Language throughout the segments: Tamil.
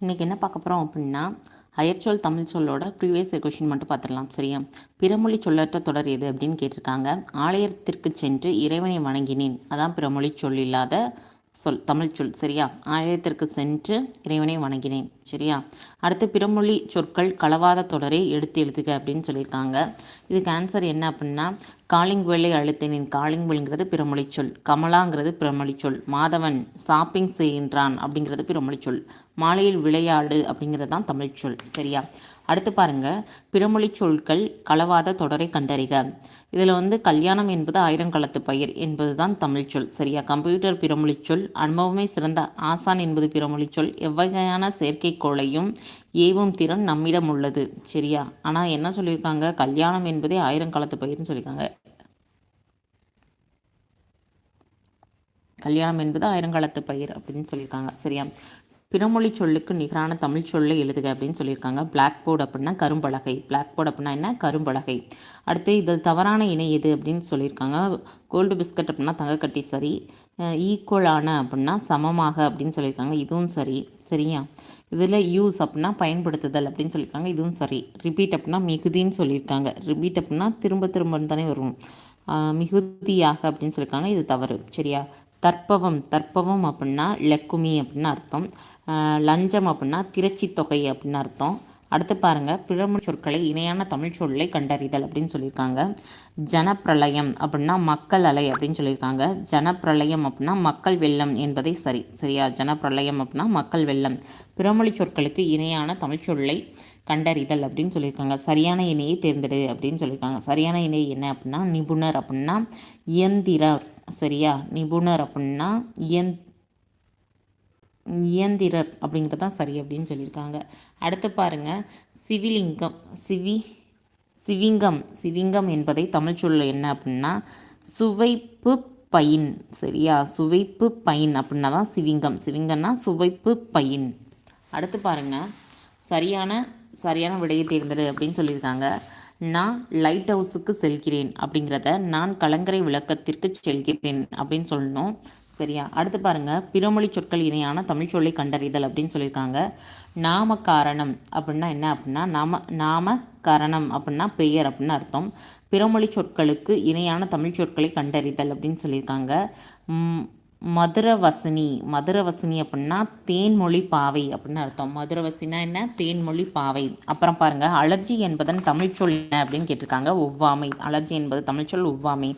இன்றைக்கி என்ன பார்க்க போகிறோம் அப்படின்னா அயற்சொல் தமிழ் சொல்லோட ப்ரீவியஸ் கொஷின் மட்டும் பார்த்துடலாம் சரியா? பிறமொழி சொல்லற்ற தொடர் எது அப்படின்னு கேட்டிருக்காங்க. ஆலயத்திற்கு சென்று இறைவனை வணங்கினேன். அதான் பிறமொழி சொல் இல்லாத சொல் தமிழ் சொல் சரியா? ஆலயத்திற்கு சென்று இறைவனை வணங்கினேன் சரியா? அடுத்து பிறமொழி சொற்கள் களவாத தொடரை எடுத்து எழுதுக அப்படின்னு சொல்லியிருக்காங்க. இதுக்கு ஆன்சர் என்ன அப்படின்னா காலிங் வேலை அழுத்தினேன் காலிங் வேல்ங்கிறது பிறமொழி சொல். கமலாங்கிறது பிறமொழி சொல். மாதவன் ஷாப்பிங் செய்கின்றான் அப்படிங்கிறது பிறமொழி சொல். மாலையில் விளையாடு அப்படிங்கிறது தான் தமிழ் சொல். சரியா? அடுத்து பாருங்கள் பிறமொழி சொற்கள் களவாத தொடரை கண்டறிக. இதில் வந்து கல்யாணம் என்பது ஆயிரங்காலத்து பயிர் என்பது தான் தமிழ் சொல். சரியா? கம்ப்யூட்டர் பிறமொழி சொல். அனுபவமே சிறந்த ஆசான் என்பது பிறமொழி சொல். எவ்வகையான செயற்கைக்கோளையும் ஏவும் திறன் நம்மிடம் உள்ளது. சரியா? ஆனால் என்ன சொல்லியிருக்காங்க? கல்யாணம் என்பதே ஆயிரங்காலத்து பயிர்னு சொல்லியிருக்காங்க. கல்யாணம் என்பது ஆயிரங்காலத்து பயிர் அப்படின்னு சொல்லியிருக்காங்க. சரியா? பிறமொழி சொல்லுக்கு நிகரான தமிழ் சொல்லை எழுதுக அப்படின்னு சொல்லியிருக்காங்க. பிளாக் போர்டு அப்படின்னா கரும்பலகை. பிளாக் போர்டு அப்படின்னா என்ன? கரும்பலகை. அடுத்து இதில் தவறான இணை எது அப்படின்னு சொல்லியிருக்காங்க. கோல்டு பிஸ்கட் அப்படின்னா தங்கக்கட்டி சரி. ஈக்குவலான அப்படின்னா சமமாக அப்படின்னு சொல்லியிருக்காங்க. இதுவும் சரி. சரியா? இதில் யூஸ் அப்படின்னா பயன்படுத்துதல் அப்படின்னு சொல்லியிருக்காங்க. இதுவும் சரி. ரிப்பீட் அப்படின்னா மிகுதின்னு சொல்லியிருக்காங்க. ரிப்பீட் அப்படின்னா திரும்ப திரும்ப தானே வரும். மிகுதியாக அப்படின்னு சொல்லியிருக்காங்க. இது தவறு. சரியா? தற்பவம். தற்பவம் அப்படின்னா லக்குமி அப்படின்னு அர்த்தம். லஞ்சம் அப்படின்னா திரச்சி தொகை அப்படின்னு அர்த்தம். அடுத்து பாருங்கள் பிறமொழி சொற்களை இணையான தமிழ் சொல்லை கண்டறிதல் அப்படின்னு சொல்லியிருக்காங்க. ஜனப்பிரளயம் அப்படின்னா மக்கள் அலை அப்படின்னு சொல்லியிருக்காங்க. ஜனப்பிரளயம் அப்படின்னா மக்கள் வெள்ளம் என்பதை சரி சரியா? ஜனப்பிரளயம் அப்படின்னா மக்கள் வெள்ளம். பிறமொழி சொற்களுக்கு இணையான தமிழ் சொல்லை கண்டறிதல் அப்படின்னு சொல்லியிருக்காங்க. சரியான இணையை தேர்ந்தெடு அப்படின்னு சொல்லியிருக்காங்க. சரியான இணை என்ன அப்படின்னா நிபுணர் அப்படின்னா இயந்திரர். சரியா? நிபுணர் அப்படின்னா இயந் இயந்திரர் அப்படிங்கிறது தான் சரி அப்படின்னு சொல்லியிருக்காங்க. அடுத்து பாருங்கள் சிவிலிங்கம் சிவி சிவிங்கம் சிவிங்கம் என்பதை தமிழ் சொல்ல என்ன அப்படின்னா சுவைப்பு பயின் சரியா? சுவைப்பு பயின் அப்படின்னா தான் சிவிங்கம். சிவிங்கம்னா சுவைப்பு பயின். அடுத்து பாருங்கள் சரியான சரியான விடையை தேர்ந்தெடு அப்படின்னு சொல்லியிருக்காங்க. நான் லைட் ஹவுஸுக்கு செல்கிறேன் அப்படிங்கிறத நான் கலங்கரை விளக்கத்திற்கு செல்கிறேன் அப்படின்னு சொல்லணும். சரியா? அடுத்து பாருங்கள் பிறமொழி சொற்கள் இணையான தமிழ் சொல்லை கண்டறிதல் அப்படின்னு சொல்லியிருக்காங்க. நாம காரணம் அப்படின்னா என்ன அப்படின்னா நாம நாம காரணம் அப்படின்னா பெயர் அப்படின்னு அர்த்தம். பிறமொழி சொற்களுக்கு இணையான தமிழ் சொற்களை கண்டறிதல் அப்படின்னு சொல்லியிருக்காங்க. மதுரவசனி. மதுரவசனி அப்படின்னா தேன்மொழி பாவை அப்படின்னு அர்த்தம். மதுரவசினா என்ன? தேன்மொழி பாவை. அப்புறம் பாருங்கள் அலர்ஜி என்பதன் தமிழ்ச்சொல் என்ன அப்படின்னு கேட்டிருக்காங்க? ஒவ்வாமை. அலர்ஜி என்பது தமிழ்ச்சொல் ஒவ்வாமை.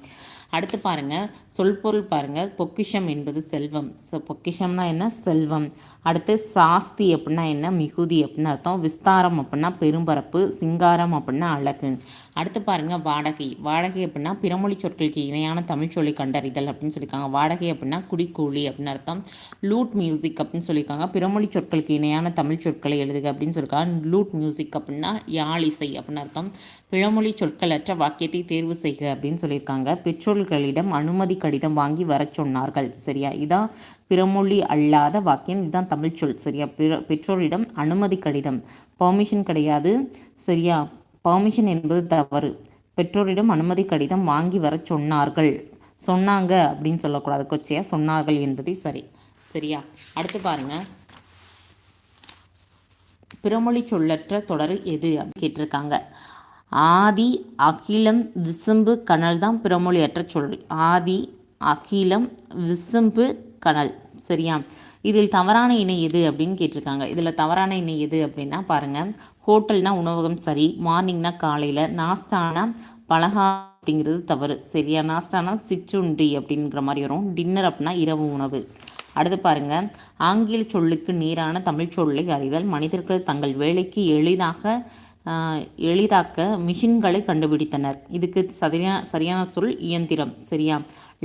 அடுத்து பாருங்கள் சொல்பொருள் பாருங்கள் பொக்கிஷம் என்பது செல்வம். ஸோ பொக்கிஷம்னா என்ன? செல்வம். அடுத்து சாஸ்தி அப்படின்னா என்ன? மிகுதி அப்படின்னு அர்த்தம். விஸ்தாரம் அப்படின்னா பெரும்பரப்பு சிங்காரம் அப்படின்னா அழகு. அடுத்து பாருங்கள் வாடகை. வாடகை அப்படின்னா பிறமொழி சொற்களுக்கு இணையான தமிழ் சொல்லி கண்டறிதல் அப்படின்னு சொல்லியிருக்காங்க. வாடகை அப்படின்னா குடிக்கூலி அப்படின்னு அர்த்தம். லூட் மியூசிக் அப்படின்னு சொல்லியிருக்காங்க. பிறமொழி சொற்களுக்கு இணையான தமிழ் சொற்களை எழுதுக அப்படின்னு சொல்லியிருக்காங்க. லூட் மியூசிக் அப்படின்னா யாழிசை அப்படின்னு அர்த்தம். பிறமொழி சொற்களற்ற வாக்கியத்தை தேர்வு செய்க அப்படின்னு சொல்லியிருக்காங்க. பெற்றோர்களிடம் அனுமதி கடிதம் வாங்கி வர சொன்னார்கள். சரியா? இதான் பிறமொழி அல்லாத வாக்கியம். இதுதான் தமிழ் சொல். சரியா? பெற்றோரிடம் அனுமதி கடிதம். பர்மிஷன் கிடையாது. சரியா? பர்மிஷன் என்பது தவறு. பெற்றோரிடம் அனுமதி கடிதம் வாங்கி வர சொன்னார்கள். சொன்னாங்க அப்படின்னு சொல்லக்கூடாது. கொச்சையாக சொன்னார்கள் என்பதை சரி. சரியா? அடுத்து பாருங்க. பிறமொழி சொல்லற்ற தொடர் எது அப்படின்னு கேட்டிருக்காங்க. ஆதி அகிலம் விசும்பு கனல் தான் பிறமொழியற்ற சொல். ஆதி அகிலம் விசும்பு கனல். சரியா? இதில் தவறான இணை எது அப்படின்னு கேட்டிருக்காங்க. இதில் தவறான இணை எது அப்படின்னா பாருங்கள் ஹோட்டல்னா உணவகம் சரி மார்னிங்னா காலையில் நாஸ்டானா பலகா அப்படிங்கிறது தவறு. சரியா? நாஸ்டானா சிற்றுண்டி அப்படிங்கிற மாதிரி வரும். டின்னர் அப்படின்னா இரவு உணவு. அடுத்து பாருங்கள் ஆங்கில சொல்லுக்கு நேரான தமிழ் சொல்லை அறிதல் மனிதர்கள் தங்கள் வேலைக்கு எளிதாக எளிதாக்க மிஷின்களை கண்டுபிடித்தனர். இதுக்கு சரியான சரியான சொல் இயந்திரம் சரியா?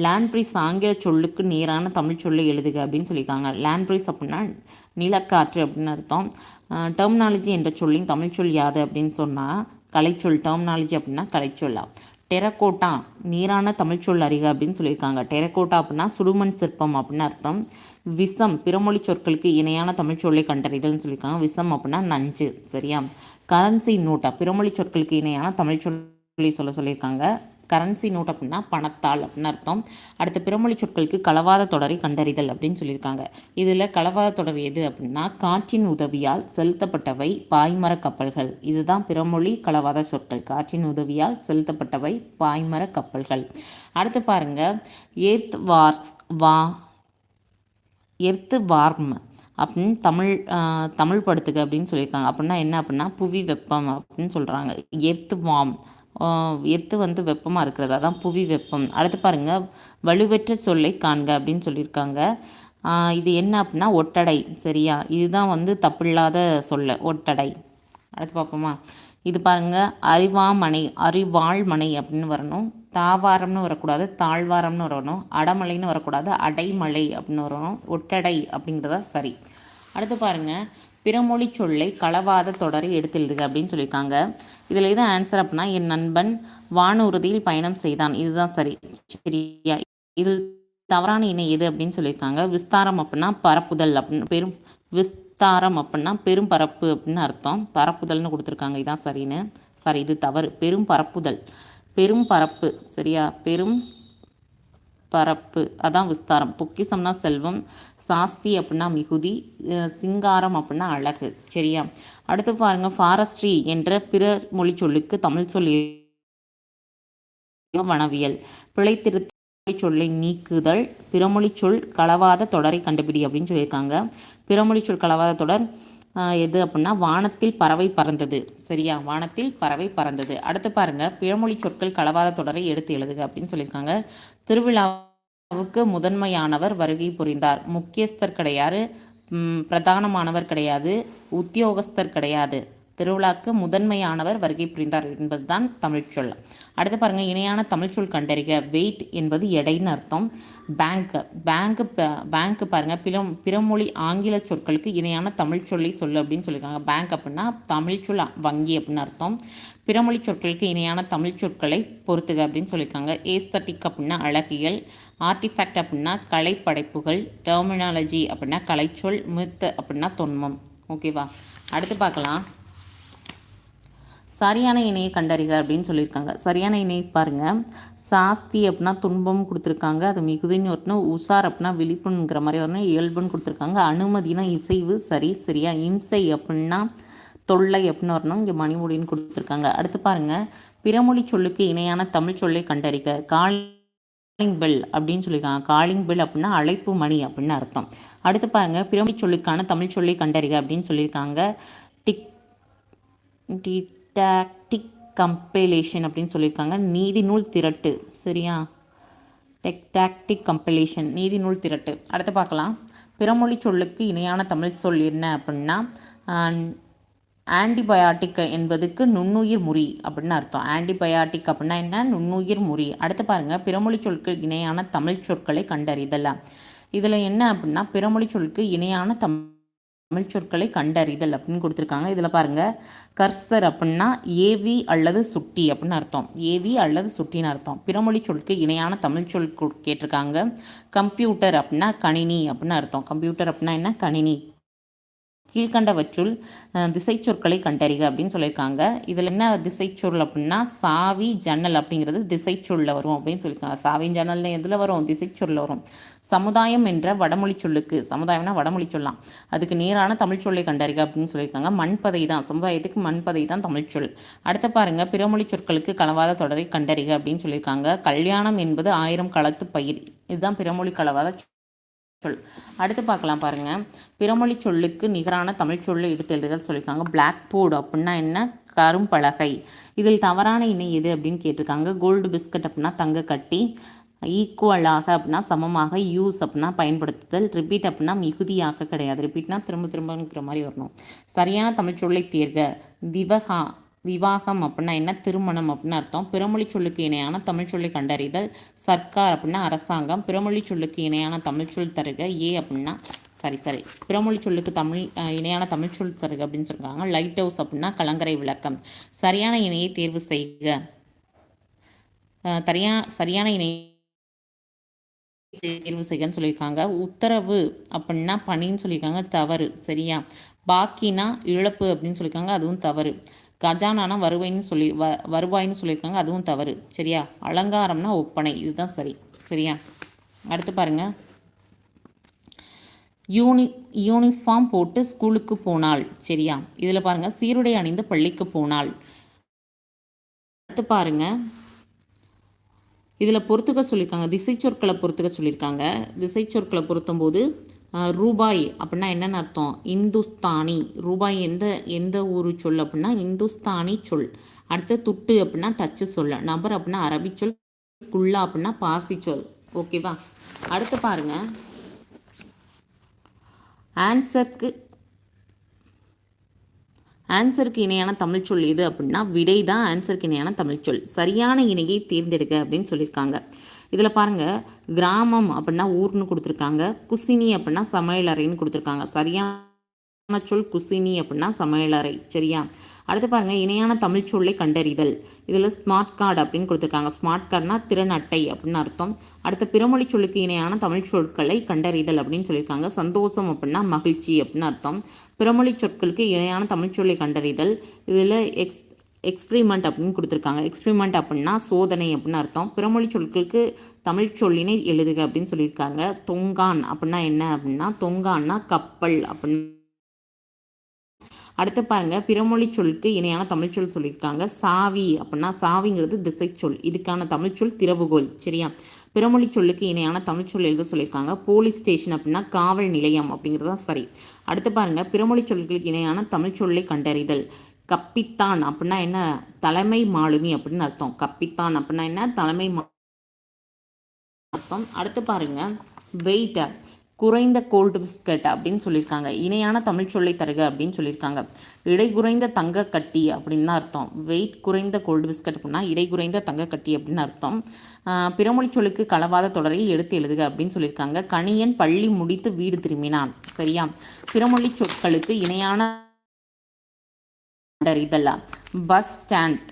லேண்ட் ப்ரைஸ் ஆங்கில சொல்லுக்கு நேரான தமிழ் சொல்லை எழுதுக அப்படின்னு சொல்லியிருக்காங்க. லேண்ட் ப்ரைஸ் அப்படின்னா நிலக்காற்று அப்படின்னு அர்த்தம். டெர்மினாலஜி என்ற சொல்லின் தமிழ் சொல் யாது அப்படின்னு சொன்னால் கலைச்சொல். டெர்மினாலஜி அப்படின்னா கலைச்சொல்லா. டெரக்கோட்டா நீரான தமிழ்ச்சொல் அறிக அப்படின்னு சொல்லியிருக்காங்க. டெரக்கோட்டா அப்படின்னா சுடுமண் சிற்பம் அப்படின்னு அர்த்தம். விஷம் பிறமொழி சொற்களுக்கு இணையான தமிழ்ச்சொல்லை கண்டறிதல்னு சொல்லியிருக்காங்க. விஷம் அப்படின்னா நஞ்சு சரியா? கரன்சி நோட்டா பிறமொழி சொற்களுக்கு இணையான தமிழ்ச்சொல்லி சொல்ல சொல்லியிருக்காங்க. கரன்சி நோட் அப்படின்னா பணத்தால் அப்படின்னு அர்த்தம். அடுத்த பிறமொழி சொற்களுக்கு களவாத தொடரை கண்டறிதல் அப்படின்னு சொல்லியிருக்காங்க. இதில் களவாத தொடர் எது அப்படின்னா காற்றின் உதவியால் செலுத்தப்பட்டவை பாய்மர கப்பல்கள். இதுதான் பிறமொழி களவாத சொற்கள். காற்றின் உதவியால் செலுத்தப்பட்டவை பாய்மர கப்பல்கள். அடுத்து பாருங்க ஏர்த் வார்ஸ் வா எர்த்து வார்ம் அப்படின்னு தமிழ் தமிழ் படுத்துக அப்படின்னு சொல்லியிருக்காங்க. அப்படின்னா என்ன அப்படின்னா புவி வெப்பம் அப்படின்னு சொல்கிறாங்க எர்த்து வார்ம் எர்த்து வந்து வெப்பமாக இருக்கிறது. அதான் புவி வெப்பம். அடுத்து பாருங்கள் வலுவற்ற சொல்லை காண்க அப்படின்னு சொல்லியிருக்காங்க. இது என்ன அப்படின்னா ஒட்டடை. சரியா? இதுதான் வந்து தப்பில்லாத சொல்ல ஒட்டடை. அடுத்து பார்ப்போமா. இது பாருங்கள் அறிவாமனை அறிவாழ்மனை அப்படின்னு வரணும். தாவாரம்னு வரக்கூடாது தாழ்வாரம்னு வரணும். அடமலைன்னு வரக்கூடாது அடைமலை அப்படின்னு வரணும். ஒட்டடை அப்படிங்கிறதா சரி. அடுத்து பாருங்கள் பிறமொழி சொல்லை களவாத தொடரை எடுத்து அப்படின்னு சொல்லியிருக்காங்க. இதில் எது ஆன்சர் அப்படின்னா என் நண்பன் வானூர்தியில் பயணம் செய்தான். இதுதான் சரி சரியா? இதில் தவறான இணை எது அப்படின்னு சொல்லியிருக்காங்க. விஸ்தாரம் அப்படின்னா பரப்புதல் அப்படின்னு பெரும் விஸ்தாரம் அப்படின்னா பெரும் பரப்பு அப்படின்னு அர்த்தம். பரப்புதல்னு கொடுத்துருக்காங்க. இதான் சரின்னு. சாரி இது தவறு. பெரும் பரப்புதல். பெரும் பரப்பு. சரியா? பெரும் பரப்பு. அதான் விஸ்தாரம். பொக்கிசம்னா செல்வம் சாஸ்தி அப்படின்னா மிகுதி சிங்காரம் அப்படின்னா அழகு. சரியா? அடுத்து பாருங்கள் ஃபாரஸ்ட்ரி என்ற பிற மொழி சொல்லுக்கு தமிழ் சொல் வனவியல். பிழைத்திருத்த சொல்லை நீக்குதல் பிறமொழி சொல் களவாத தொடரை கண்டுபிடி அப்படின்னு சொல்லியிருக்காங்க. பிறமொழி சொல் களவாத தொடர் எது அப்படின்னா வானத்தில் பறவை பறந்தது. சரியா? வானத்தில் பறவை பறந்தது. அடுத்து பாருங்கள் பிழமொழி சொற்கள் களவாத தொடரை எடுத்து எழுதுக அப்படின்னு சொல்லியிருக்காங்க. திருவிழாவுக்கு முதன்மையானவர் வருகை புரிந்தார். முக்கியஸ்தர் கிடையாது. பிரதானமானவர் கிடையாது. உத்தியோகஸ்தர் கிடையாது. திருவிழாக்கு முதன்மையானவர் வருகை புரிந்தார் என்பதுதான் தமிழ்ச்சொல் அடுத்து பாருங்கள் இணையான தமிழ்ச்சொல் கண்டறிக. வெயிட் என்பது எடைன்னு அர்த்தம். பேங்க் பேங்க் பேங்க் பாருங்கள் பிற பிறமொழி ஆங்கில சொற்களுக்கு இணையான தமிழ்ச்சொல்லை சொல்லு அப்படின்னு சொல்லியிருக்காங்க. பேங்க் அப்படின்னா தமிழ்ச்சொல் வங்கி அப்படின்னு அர்த்தம். பிறமொழி சொற்களுக்கு இணையான தமிழ் சொற்களை பொறுத்துக அப்படின்னு சொல்லியிருக்காங்க. ஏஸ்தட்டிக் அப்படின்னா அழகியல். ஆர்டிஃபேக்ட் அப்படின்னா கலைப்படைப்புகள். டெர்மினாலஜி அப்படின்னா கலைச்சொல். மித்து அப்படின்னா தொன்மம். ஓகேவா அடுத்து பார்க்கலாம். சரியான இணையை கண்டறிக அப்படின்னு சொல்லியிருக்காங்க. சரியான இணை பாருங்கள் சாஸ்தி அப்படின்னா துன்பம் கொடுத்துருக்காங்க. அது மிகுதின்னு வரணும் உஷார் அப்படின்னா விழிப்புங்கிற மாதிரி வரணும் இயல்புன்னு கொடுத்துருக்காங்க. அனுமதினா இசைவு சரி சரியா. இம்சை அப்படின்னா தொல்லை அப்படின்னு வரணும் இங்கே மணிமொழின்னு கொடுத்துருக்காங்க. அடுத்து பாருங்கள் பிறமொழி சொல்லுக்கு இணையான தமிழ் சொல்லை கண்டறிக. காலிங் பெல் அப்படின்னு சொல்லியிருக்காங்க. காலிங் பெல் அப்படின்னா அழைப்பு மணி அப்படின்னு அர்த்தம். அடுத்து பாருங்கள் பிறமொழி சொல்லுக்கான தமிழ் சொல்லை கண்டறிக அப்படின்னு சொல்லியிருக்காங்க. டிக் டி டெக்டாக்டிக் கம்பைலேஷன் அப்படின்னு சொல்லியிருக்காங்க. நீதி நூல் திரட்டு. சரியா? டெக்டாக்டிக் கம்பைலேஷன் நீதி நூல் திரட்டு. அடுத்து பார்க்கலாம். பிறமொழி சொல்லுக்கு இணையான தமிழ் சொல் என்ன அப்படின்னா ஆன்டிபயாட்டிக் என்பதுக்கு நுண்ணுயிர் முறி அப்படின்னு அர்த்தம். ஆன்டிபயாட்டிக் அப்படின்னா என்ன? நுண்ணுயிர் முறி. அடுத்து பாருங்கள் பிறமொழி சொற்கள் இணையான தமிழ் சொற்களை கண்டறிதலாம் இதில் என்ன அப்படின்னா பிறமொழி சொல்லுக்கு இணையான தமிழ் தமிழ் சொற்களை கண்டறிதல் அப்படின்னு கொடுத்துருக்காங்க. இதில் பாருங்கள் கர்சர் அப்படின்னா ஏவி அல்லது சுட்டி அப்படின்னு அர்த்தம். ஏவி அல்லது சுட்டின்னு அர்த்தம். பிறமொழி சொல்க்கு இணையான தமிழ் சொல் கேட்டிருக்காங்க. கம்ப்யூட்டர் அப்படின்னா கணினி அப்படின்னு அர்த்தம். கம்ப்யூட்டர் அப்படின்னா என்ன? கணினி. கீழ்கண்டவற்றுள் திசை சொற்களை கண்டறிக அப்படின்னு சொல்லியிருக்காங்க. இதில் என்ன திசை சொல் அப்படின்னா சாவி ஜன்னல் அப்படிங்கிறது திசை சொல்ல வரும் அப்படின்னு சொல்லியிருக்காங்க. சாவி ஜன்னல் எதில் வரும்? திசை சொல்ல வரும். சமுதாயம் என்ற வடமொழி சொல்லுக்கு சமுதாயம்னா வடமொழி சொல்லலாம் அதுக்கு நேரான தமிழ் சொல்லை கண்டறிக அப்படின்னு சொல்லியிருக்காங்க. மண்பதை தான் சமுதாயத்துக்கு மண்பதை தான் தமிழ் சொல். அடுத்த பாருங்கள் பிறமொழி சொற்களுக்கு கலவாத தொடரை கண்டறிக அப்படின்னு சொல்லியிருக்காங்க. கல்யாணம் என்பது ஆயிரம் களத்து பயிர். இதுதான் பிறமொழி கலவாத சொல். அடுத்து பார்க்கலாம் பாருங்கள் பிறமொழி சொல்லுக்கு நிகரான தமிழ் சொல்லு எடுத்து சொல்லியிருக்காங்க. பிளாக் போர்டு அப்படின்னா என்ன? கரும்பலகை இதில் தவறான இணை எது அப்படின்னு கேட்டிருக்காங்க. கோல்டு பிஸ்கட் அப்படின்னா தங்க கட்டி. ஈக்குவலாக அப்படின்னா சமமாக. யூஸ் அப்படின்னா பயன்படுத்துதல். ரிப்பீட் அப்படின்னா மிகுதியாக கிடையாது. ரிப்பீட்னா திரும்ப திரும்பங்கிற மாதிரி வரணும். சரியான தமிழ் சொல்லை தேர்க. திவகா விவாகம் அப்படின்னா என்ன? திருமணம் அப்படின்னு அர்த்தம். பிறமொழி சொல்லுக்கு இணையான தமிழ் சொல்லி கண்டறிதல். சர்க்கார் அப்படின்னா அரசாங்கம். பிறமொழி சொல்லுக்கு இணையான தமிழ் சொல் தருக. ஏ அப்படின்னா சாரி சாரி பிறமொழி சொல்லுக்கு தமிழ் இணையான தமிழ் சொல் தருக அப்படின்னு சொல்கிறாங்க லைட் ஹவுஸ் அப்படின்னா கலங்கரை விளக்கம். சரியான இணையை தேர்வு செய்க. தரியா சரியான இணை தேர்வு செய்யன்னு சொல்லியிருக்காங்க. உத்தரவு அப்படின்னா பணின்னு சொல்லியிருக்காங்க. தவறு. சரியா? பாக்கினா இழப்பு அப்படின்னு சொல்லியிருக்காங்க. அதுவும் தவறு. கஜானானா வருவாய்னு சொல்லி வ வருவாயின்னு சொல்லியிருக்காங்க. அதுவும் தவறு. சரியா? அலங்காரம்னா ஒப்பனை. இதுதான் சரி. சரியா? அடுத்து பாருங்கள் யூனி யூனிஃபார்ம் போட்டு ஸ்கூலுக்கு போனாள். சரியா? இதில் பாருங்கள் சீருடை அணிந்து பள்ளிக்கு போனாள். அடுத்து பாருங்கள் இதில் பொறுத்துக்க சொல்லியிருக்காங்க. திசை சொற்களை பொறுத்துக்க சொல்லியிருக்காங்க. திசை சொற்களை பொருத்தும் போது ரூபாய் அப்படின்னா என்னென்னு அர்த்தம்? இந்துஸ்தானி. ரூபாய் எந்த எந்த ஊர் சொல் அப்படின்னா இந்துஸ்தானி சொல். அடுத்து துட்டு அப்படின்னா டச்சு சொல். நபர் அப்படின்னா அரபி சொல். குல்லா அப்படின்னா பாசி சொல். ஓகேவா அடுத்து பாருங்கள் ஆன்சருக்கு ஆன்சருக்கு இணையான தமிழ் சொல் எது அப்படின்னா விடை தான் ஆன்சருக்கு இணையான தமிழ் சொல். சரியான இணையை தேர்ந்தெடுக்க அப்படின்னு சொல்லியிருக்காங்க. இதில் பாருங்கள் கிராமம் அப்படின்னா ஊர்னு கொடுத்துருக்காங்க குசினி அப்படின்னா சமையலறைன்னு கொடுத்துருக்காங்க. சரியான சொல் குசினி அப்படின்னா சமையலறை சரியா? அடுத்து பாருங்கள் இணையான தமிழ் சொல்லை கண்டறிதல். இதில் ஸ்மார்ட் கார்டு அப்படின்னு கொடுத்துருக்காங்க. ஸ்மார்ட் கார்டுனா திறன் அட்டை அப்படின்னு அர்த்தம். அடுத்த பிறமொழி சொல்லுக்கு இணையான தமிழ் சொற்களை கண்டறிதல் அப்படின்னு சொல்லியிருக்காங்க. சந்தோஷம் அப்படின்னா மகிழ்ச்சி அப்படின்னு அர்த்தம். பிறமொழி சொற்களுக்கு இணையான தமிழ் சொல்லை கண்டறிதல். இதில் எக்ஸ் எக்ஸ்பிரிமெண்ட் அப்படின்னு கொடுத்துருக்காங்க. எக்ஸ்பிரிமெண்ட் அப்படின்னா சோதனை அப்படின்னு அர்த்தம். பிறமொழி சொற்களுக்கு தமிழ் சொல்லினை எழுதுக அப்படின்னு சொல்லியிருக்காங்க. தொங்கான் அப்படின்னா என்ன அப்படின்னா தொங்கான்னா கப்பல் அப்படின்னு. அடுத்து பாருங்கள் பிறமொழி சொல்லுக்கு இணையான தமிழ்ச்சொல் சொல்லியிருக்காங்க. சாவி அப்படின்னா சாவிங்கிறது திசை சொல். இதுக்கான தமிழ்ச்சொல் திறவுகோல் சரியா? பிறமொழி சொல்லுக்கு இணையான தமிழ்ச்சொல் எழுத சொல்லியிருக்காங்க. போலீஸ் ஸ்டேஷன் அப்படின்னா காவல் நிலையம் அப்படிங்கிறது தான் சரி. அடுத்து பாருங்கள் பிறமொழி சொல்களுக்கு இணையான தமிழ்ச்சொல்லை கண்டறிதல். கப்பித்தான் அப்படின்னா என்ன? தலைமை மாலுமி அப்படின்னு அர்த்தம். கப்பித்தான் அப்படின்னா என்ன? தலைமை அர்த்தம். அடுத்து பாருங்க. வெயிட்டர் குறைந்த கோல்டு பிஸ்கட் அப்படின்னு சொல்லியிருக்காங்க. இணையான தமிழ் சொல்லை தருக அப்படின்னு சொல்லியிருக்காங்க. இடை குறைந்த தங்க கட்டி அப்படின்னு தான் அர்த்தம். வெயிட் குறைந்த கோல்டு பிஸ்கட் அப்படின்னா இடை குறைந்த தங்க கட்டி அப்படின்னு அர்த்தம். பிறமொழி சொல்லுக்கு களவாத தொடரை எடுத்து எழுதுக அப்படின்னு சொல்லியிருக்காங்க. கணியன் பள்ளி முடித்து வீடு திரும்பினான். சரியா? பிறமொழி சொற்களுக்கு இணையான இதெல்லாம் பஸ் ஸ்டாண்ட்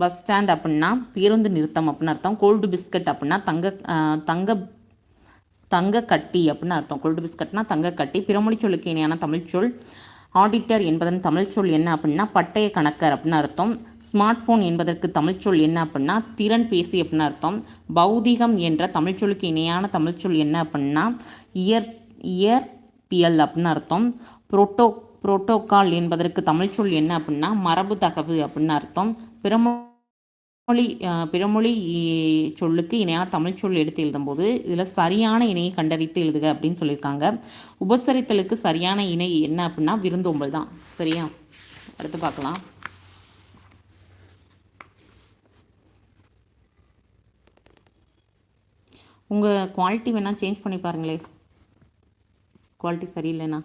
பஸ் ஸ்டாண்ட் அப்படின்னா பேருந்து நிறுத்தம் அப்படின்னு அர்த்தம். கோல்டு பிஸ்கட் அப்படின்னா தங்க தங்க தங்க கட்டி அப்படின்னு அர்த்தம். கோல்டு பிஸ்கட்னா தங்க கட்டி. பிறமொழி சொல்லுக்கு இணையான தமிழ் சொல். ஆடிட்டர் என்பதன் தமிழ் சொல் என்ன அப்படின்னா பட்டய கணக்கர் அப்படின்னு அர்த்தம். ஸ்மார்ட் ஃபோன் என்பதற்கு தமிழ் சொல் என்ன அப்படின்னா திறன் பேசி அப்படின்னு அர்த்தம். பௌதிகம் என்ற தமிழ் சொல்லுக்கு இணையான தமிழ் சொல் என்ன அப்படின்னா இயர் இயற்பியல் அப்படின்னு அர்த்தம். புரோட்டோ புரோட்டோகால் என்பதற்கு தமிழ் சொல் என்ன அப்படின்னா மரபு தகவு அப்படின்னு அர்த்தம். பிறமொழி மொழி பிறமொழி சொல்லுக்கு இணையான தமிழ் சொல் எடுத்து எழுதும்போது இதில் சரியான இணையை கண்டறித்து எழுதுக அப்படின்னு சொல்லியிருக்காங்க உபசரித்தலுக்கு சரியான இணை என்ன அப்படின்னா விருந்தோம்பல் தான். சரியா? அடுத்து பார்க்கலாம் உங்கள் குவாலிட்டி வேணால் சேஞ்ச் பண்ணி பாருங்களே. குவாலிட்டி சரியில்லைண்ணா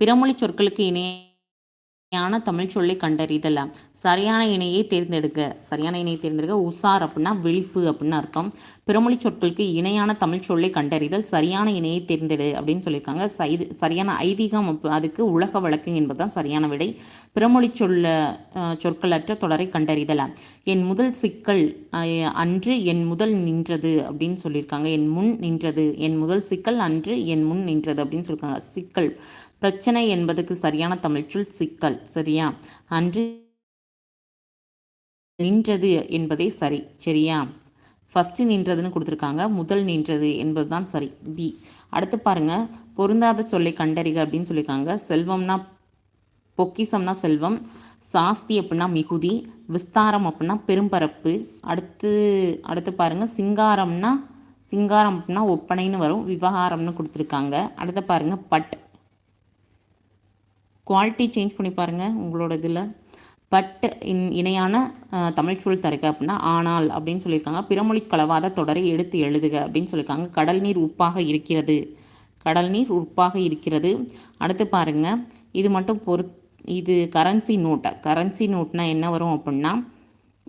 பிறமொழி சொற்களுக்கு இணையான தமிழ் சொல்லை கண்டறிதல் சரியான இணையை தேர்ந்தெடுக்க சரியான இணையை தேர்ந்தெடுக்க உசார் அப்படின்னா விழிப்பு அப்படின்னு அர்த்தம். பிறமொழி சொற்களுக்கு இணையான தமிழ் சொல்லை கண்டறிதல் சரியான இணையை தேர்ந்தெடு அப்படின்னு சொல்லியிருக்காங்க சைது சரியான ஐதீகம் அதுக்கு உலக வழக்கு என்பதுதான் சரியான விடை. பிறமொழி சொல்ல சொற்களற்ற தொடரை கண்டறிதல் என் முதல் சிக்கல் அன்று என் முதல் நின்றது அப்படின்னு சொல்லியிருக்காங்க என் முன் நின்றது என் முதல் சிக்கல் அன்று என் முன் நின்றது அப்படின்னு சொல்லியிருக்காங்க சிக்கல். பிரச்சனை என்பதுக்கு சரியான தமிழ்ச்சொல் சிக்கல் சரியா? அன்று நின்றது என்பதே சரி சரியா? ஃபஸ்ட்டு நின்றதுன்னு கொடுத்துருக்காங்க முதல் நின்றது என்பது தான் சரி பி அடுத்து பாருங்கள் பொருந்தாத சொல்லை கண்டறிக அப்படின்னு சொல்லியிருக்காங்க. செல்வம்னா பொக்கிசம்னா செல்வம் சாஸ்தி அப்படின்னா மிகுதி விஸ்தாரம் அப்படின்னா பெரும்பரப்பு. அடுத்து அடுத்து பாருங்கள் சிங்காரம்னா சிங்காரம் அப்படின்னா ஒப்பனைன்னு வரும் விவகாரம்னு கொடுத்துருக்காங்க. அடுத்து பாருங்கள் பட். குவாலிட்டி சேஞ்ச் பண்ணி பாருங்கள் உங்களோட இதில். பட் இன் இணையான தமிழ் சொல் தருக அப்படின்னா ஆனால் அப்படின்னு சொல்லியிருக்காங்க. பிறமொழி கலவாத தொடரை எடுத்து எழுதுக அப்படின்னு சொல்லியிருக்காங்க. கடல் நீர் உப்பாக இருக்கிறது கடல் நீர் உப்பாக இருக்கிறது அடுத்து பாருங்கள் இது மட்டும் பொறு இது கரன்சி நோட்டை கரன்சி நோட்னா என்ன வரும் அப்படின்னா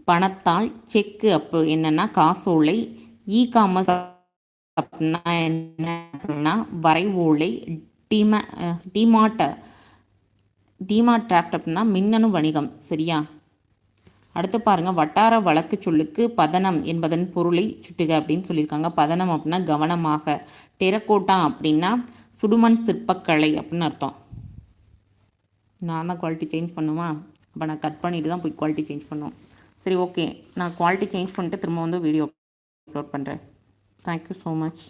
பணத்தால் செக்கு அப்போ என்னென்னா காசோலை இ காமர்ஸ் அப்படின்னா என்ன அப்படின்னா வரைவோலை டிமா டிமாட்டை டிமார்ட் டிராஃப்ட் அப்படின்னா மின்னணு வணிகம் சரியா? அடுத்து பாருங்கள் வட்டார வழக்கு சொல்லுக்கு பதனம் என்பதன் பொருளை சுட்டுக அப்படின்னு சொல்லியிருக்காங்க. பதனம் அப்படின்னா கவனமாக. டெரக்கோட்டா அப்படின்னா சுடுமண் சிற்பக்கலை அப்படின்னு அர்த்தம். நான் தான் குவாலிட்டி சேஞ்ச் பண்ணுவேன் அப்போ நான் கட் பண்ணிட்டு தான் போய் குவாலிட்டி சேஞ்ச் பண்ணுவோம். சரி ஓகே நான் குவாலிட்டி சேஞ்ச் பண்ணிட்டு திரும்ப வந்து வீடியோ அப்லோட் பண்ணுறேன் தேங்க்யூ ஸோ மச்